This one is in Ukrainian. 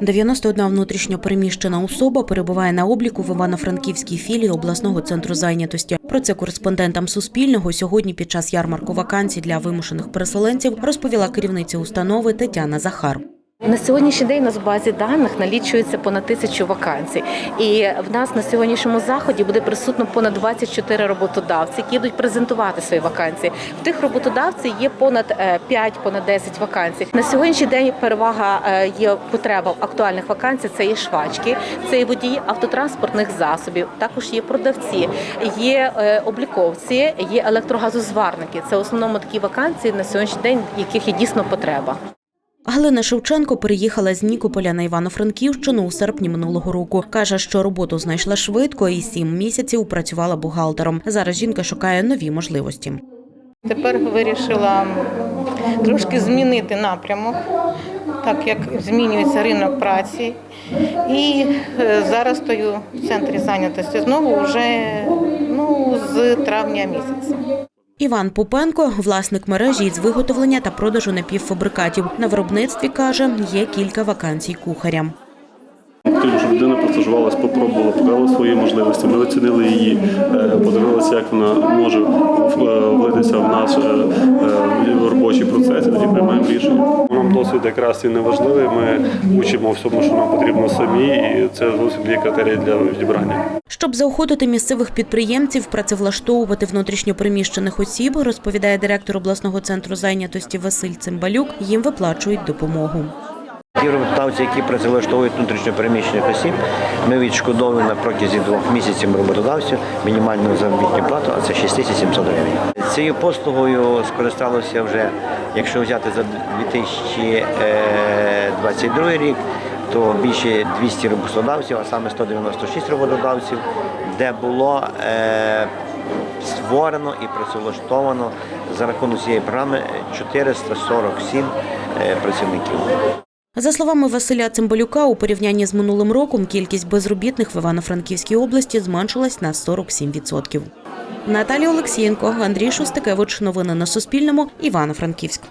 91 внутрішньо переміщена особа перебуває на обліку в Івано-Франківській філії обласного центру зайнятості. Про це кореспондентам Суспільного сьогодні під час ярмарку вакансій для вимушених переселенців розповіла керівниця установи Тетяна Захар. На сьогоднішній день у нас в базі даних налічується понад тисячу вакансій, і в нас на сьогоднішньому заході буде присутно понад 24 роботодавці, які будуть презентувати свої вакансії. В тих роботодавців є понад е, 5, понад 10 вакансій. На сьогоднішній день перевага е, є потреба в актуальних вакансій. Це є швачки, це є водії автотранспортних засобів. Також є продавці, є е, обліковці, є електрогазозварники. Це в основному такі вакансії на сьогоднішній день, яких є дійсно потреба. Галина Шевченко переїхала з Нікополя на Івано-Франківщину у серпні минулого року. Каже, що роботу знайшла швидко і сім місяців працювала бухгалтером. Зараз жінка шукає нові можливості. Тепер вирішила трошки змінити напрямок, так як змінюється ринок праці. І е, зараз стою в центрі зайнятості знову вже ну, з травня місяця. Іван Попенко, власник мережі із виготовлення та продажу напівфабрикатів. На виробництві каже, є кілька вакансій кухарям. Потрібно, щоб людина простажувалась, попробувала, показала свої можливості. Ми оцінили її, е, подивилися, як вона може е, влитися в наш е, робочий процес, і тоді приймаємо рішення. Нам досвід якраз і не важливий. Ми учимо всьому, що нам потрібно самі, і це зовсім є критерії для відібрання. Щоб заохотити місцевих підприємців працевлаштовувати внутрішньопереміщених осіб, розповідає директор обласного центру зайнятості Василь Цимбалюк, їм виплачують допомогу. Ті роботодавці, які працевлаштовують внутрішньопереміщених осіб, ми відшкодовуємо на протязі двох місяців роботодавцю мінімальну заробітну плату, а це 6700 гривень. Цією послугою скористалося вже, якщо взяти за 2022 рік, то більше 200 роботодавців, а саме 196 роботодавців, де було е, створено і працевлаштовано за рахунок цієї програми 447 е, працівників. За словами Василя Цимбалюка, у порівнянні з минулим роком кількість безробітних в Івано-Франківській області зменшилась на 47%. Наталія Олексієнко, Андрій Шустикевич. Новини на Суспільному. Івано-Франківськ.